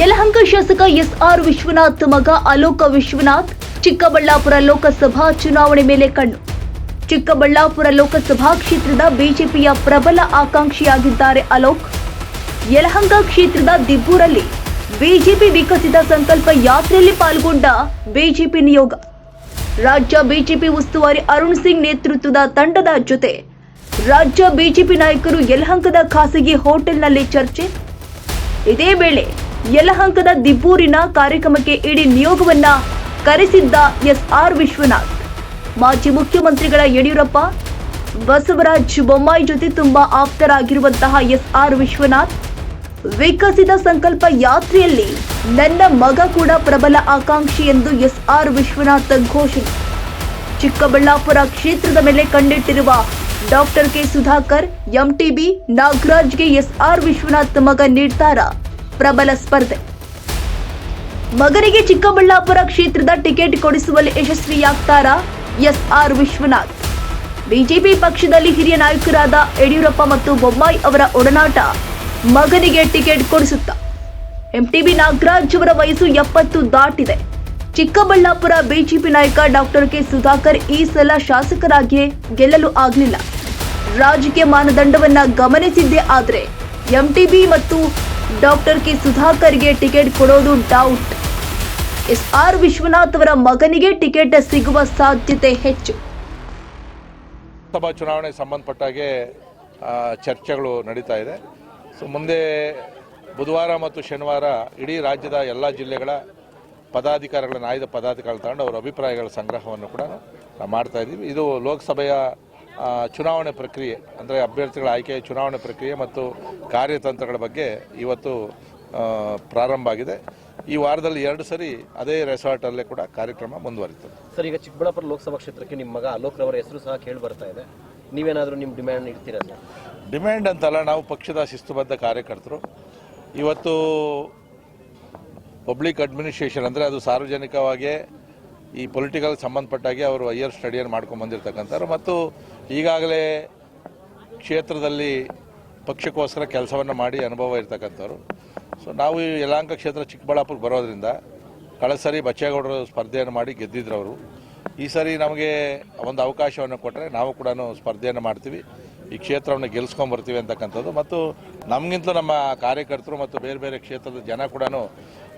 ಶಾಸಕ ಎಸ್ಆರ್ ವಿಶ್ವನಾಥ್, ಮಗ ಅಲೋಕ ವಿಶ್ವನಾಥ್, ಚಿಕ್ಕಬಳ್ಳಾಪುರ ಲೋಕಸಭಾ ಚುನಾವಣೆ ಮೇಲೆ ಕಣ್ಣು. ಚಿಕ್ಕಬಳ್ಳಾಪುರ ಲೋಕಸಭಾ ಕ್ಷೇತ್ರದ ಬಿಜೆಪಿಯ ಪ್ರಬಲ ಆಕಾಂಕ್ಷಿಯಾಗಿದ್ದಾರೆ ಅಲೋಕ್. ಯಲಹಂಕ ಕ್ಷೇತ್ರದ ದಿಬ್ಬೂರಲ್ಲಿ ಬಿಜೆಪಿ ವಿಕಸಿತ ಸಂಕಲ್ಪ ಯಾತ್ರೆಯಲ್ಲಿ ಪಾಲ್ಗೊಂಡ ಬಿಜೆಪಿ ನಿಯೋಗ. ರಾಜ್ಯ ಬಿಜೆಪಿ ಉಸ್ತುವಾರಿ ಅರುಣ್ ಸಿಂಗ್ ನೇತೃತ್ವದ ತಂಡದ ಜೊತೆ ರಾಜ್ಯ ಬಿಜೆಪಿ ನಾಯಕರು ಯಲಹಂಕದ ಖಾಸಗಿ ಹೋಟೆಲ್ನಲ್ಲಿ ಚರ್ಚೆ. ಇದೇ ವೇಳೆ ಯಲಹಂಕದ ದಿಬ್ಬೂರಿನ ಕಾರ್ಯಕ್ರಮಕ್ಕೆ ಇಡೀ ನಿಯೋಗವನ್ನ ಕರೆಸಿದ್ದ ಎಸ್ಆರ್ ವಿಶ್ವನಾಥ್. ಮಾಜಿ ಮುಖ್ಯಮಂತ್ರಿಗಳ ಯಡಿಯೂರಪ್ಪ, ಬಸವರಾಜ್ ಬೊಮ್ಮಾಯಿ ಜೊತೆ ತುಂಬಾ ಆಪ್ತರಾಗಿರುವಂತಹ ಎಸ್ಆರ್ ವಿಶ್ವನಾಥ್, ವಿಕಸಿತ ಸಂಕಲ್ಪ ಯಾತ್ರೆಯಲ್ಲಿ ನನ್ನ ಮಗ ಕೂಡ ಪ್ರಬಲ ಆಕಾಂಕ್ಷಿ ಎಂದು ಎಸ್ಆರ್ ವಿಶ್ವನಾಥ್ ಘೋಷಣೆ. ಚಿಕ್ಕಬಳ್ಳಾಪುರ ಕ್ಷೇತ್ರದ ಮೇಲೆ ಕಂಡಿಟ್ಟಿರುವ ಡಾಕ್ಟರ್ ಕೆ ಸುಧಾಕರ್, ಎಂಟಿಬಿ ನಾಗರಾಜ್ಗೆ ಎಸ್ಆರ್ ವಿಶ್ವನಾಥ್ ಮಗ ನಿರ್ಧಾರ. ಪ್ರಬಲ ಸ್ಪರ್ಧೆ. ಮಗನಿಗೆ ಚಿಕ್ಕಬಳ್ಳಾಪುರ ಕ್ಷೇತ್ರದ ಟಿಕೆಟ್ ಕೊಡಿಸುವಲ್ಲಿ ಯಶಸ್ವಿಯಾಗ್ತಾರಾ ಎಸ್ಆರ್ ವಿಶ್ವನಾಥ್. ಬಿಜೆಪಿ ಪಕ್ಷದಲ್ಲಿ ಹಿರಿಯ ನಾಯಕರಾದ ಯಡಿಯೂರಪ್ಪ ಮತ್ತು ಬೊಮ್ಮಾಯಿ ಅವರ ಒಡನಾಟ ಮಗನಿಗೆ ಟಿಕೆಟ್ ಕೊಡಿಸುತ್ತಾ. ಎಂಟಿಬಿ ನಾಗರಾಜ್ ಅವರ ವಯಸ್ಸು ಎಪ್ಪತ್ತು ದಾಟಿದೆ. ಚಿಕ್ಕಬಳ್ಳಾಪುರ ಬಿಜೆಪಿ ನಾಯಕ ಡಾಕ್ಟರ್ ಕೆ ಸುಧಾಕರ್ ಈ ಸಲ ಶಾಸಕರಾಗಿಯೇ ಗೆಲ್ಲಲು ಆಗಲಿಲ್ಲ. ರಾಜಕೀಯ ಮಾನದಂಡವನ್ನ ಗಮನಿಸಿದ್ದೇ ಆದರೆ ಎಂಟಿಬಿ ಮತ್ತು ಡಾಕ್ಟರ್ ಕೆ ಸುಧಾಕರ್ಗೆ ಟಿಕೆಟ್ ಕೊಡೋದು ಡೌಟ್ ಎಸ್ ಆರ್ ವಿಶ್ವನಾಥ್ ಅವರ ಮಗನಿಗೆ ಟಿಕೆಟ್ ಸಿಗುವ ಸಾಧ್ಯತೆ ಹೆಚ್ಚು. ಲೋಕಸಭಾ ಚುನಾವಣೆಗೆ ಸಂಬಂಧಪಟ್ಟಾಗೆ ಚರ್ಚೆಗಳು ನಡೀತಾ ಇದೆ. ಸೊ, ಮುಂದೆ ಬುಧವಾರ ಮತ್ತು ಶನಿವಾರ ಇಡೀ ರಾಜ್ಯದ ಎಲ್ಲ ಜಿಲ್ಲೆಗಳ ಪದಾಧಿಕಾರಿಗಳನ್ನ, ಆಯ್ದ ಪದಾಧಿಕಾರಿಗಳು ತಗೊಂಡು ಅವರ ಅಭಿಪ್ರಾಯಗಳ ಸಂಗ್ರಹವನ್ನು ಕೂಡ ನಾವು ಮಾಡ್ತಾ ಇದ್ದೀವಿ. ಇದು ಲೋಕಸಭೆಯ ಚುನಾವಣೆ ಪ್ರಕ್ರಿಯೆ ಅಂದರೆ ಅಭ್ಯರ್ಥಿಗಳ ಆಯ್ಕೆ ಚುನಾವಣೆ ಪ್ರಕ್ರಿಯೆ ಮತ್ತು ಕಾರ್ಯತಂತ್ರಗಳ ಬಗ್ಗೆ ಇವತ್ತು ಪ್ರಾರಂಭ ಆಗಿದೆ. ಈ ವಾರದಲ್ಲಿ ಎರಡು ಸರಿ ಅದೇ ರೆಸಾರ್ಟಲ್ಲೇ ಕೂಡ ಕಾರ್ಯಕ್ರಮ ಮುಂದುವರಿತು. ಸರ್ ಈಗ ಚಿಕ್ಕಬಳ್ಳಾಪುರ ಲೋಕಸಭಾ ಕ್ಷೇತ್ರಕ್ಕೆ ನಿಮ್ಮ ಮಗ ಅಲೋಕ್ ರವರ ಹೆಸರು ಸಹ ಕೇಳಿ ಬರ್ತಾ ಇದೆ. ನೀವೇನಾದರೂ ನಿಮ್ಮ ಡಿಮ್ಯಾಂಡ್ ಇಡ್ತೀರಾ ಸರ್? ಡಿಮ್ಯಾಂಡ್ ಅಂತಲ್ಲ ನಾವು ಪಕ್ಷದ ಶಿಸ್ತುಬದ್ಧ ಕಾರ್ಯಕರ್ತರು. ಇವತ್ತು ಪಬ್ಲಿಕ್ ಅಡ್ಮಿನಿಸ್ಟ್ರೇಷನ್ ಅಂದರೆ ಅದು ಸಾರ್ವಜನಿಕವಾಗಿ ಈ ಪೊಲಿಟಿಕಲ್ ಸಂಬಂಧಪಟ್ಟಾಗಿ ಅವರು ಹೈಯರ್ ಸ್ಟಡಿಯನ್ನು ಮಾಡ್ಕೊಂಡು ಬಂದಿರತಕ್ಕಂಥವ್ರು. ಮತ್ತು ಈಗಾಗಲೇ ಕ್ಷೇತ್ರದಲ್ಲಿ ಪಕ್ಷಕ್ಕೋಸ್ಕರ ಕೆಲಸವನ್ನು ಮಾಡಿ ಅನುಭವ ಇರ್ತಕ್ಕಂಥವ್ರು. ಸೊ ನಾವು ಈ ಕ್ಷೇತ್ರ ಚಿಕ್ಕಬಳ್ಳಾಪುರ ಬರೋದ್ರಿಂದ ಕಳಸರಿ ಸರಿ ಬಚ್ಚೇಗೌಡರು ಸ್ಪರ್ಧೆಯನ್ನು ಮಾಡಿ ಗೆದ್ದಿದ್ರು ಅವರು ಈ ಸರಿ ನಮಗೆ ಒಂದು ಅವಕಾಶವನ್ನು ಕೊಟ್ಟರೆ ನಾವು ಕೂಡ ಸ್ಪರ್ಧೆಯನ್ನು ಮಾಡ್ತೀವಿ. ಈ ಕ್ಷೇತ್ರವನ್ನು ಗೆಲ್ಸ್ಕೊಂಡು ಬರ್ತೀವಿ ಅಂತಕ್ಕಂಥದ್ದು. ಮತ್ತು ನಮಗಿಂತಲೂ ನಮ್ಮ ಕಾರ್ಯಕರ್ತರು ಮತ್ತು ಬೇರೆ ಬೇರೆ ಕ್ಷೇತ್ರದ ಜನ ಕೂಡ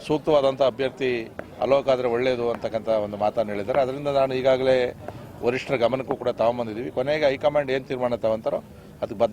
ಸೂಕ್ತವಾದಂಥ ಅಭ್ಯರ್ಥಿ ಅಲೋಕ್ ಆದರೆ ಒಳ್ಳೆಯದು ಅಂತಕ್ಕಂಥ ಒಂದು ಮಾತನ್ನು ಹೇಳಿದ್ದಾರೆ. ಅದರಿಂದ ನಾನು ಈಗಾಗಲೇ ವರಿಷ್ಠರ ಗಮನಕ್ಕೂ ಕೂಡ ತಗೊಂಬಂದಿದ್ದೀವಿ. ಕೊನೆಗೆ ಹೈಕಮಾಂಡ್ ಏನು ತೀರ್ಮಾನ ತಗೊಂತಾರೋ ಅದಕ್ಕೆ ಬದ್ಧ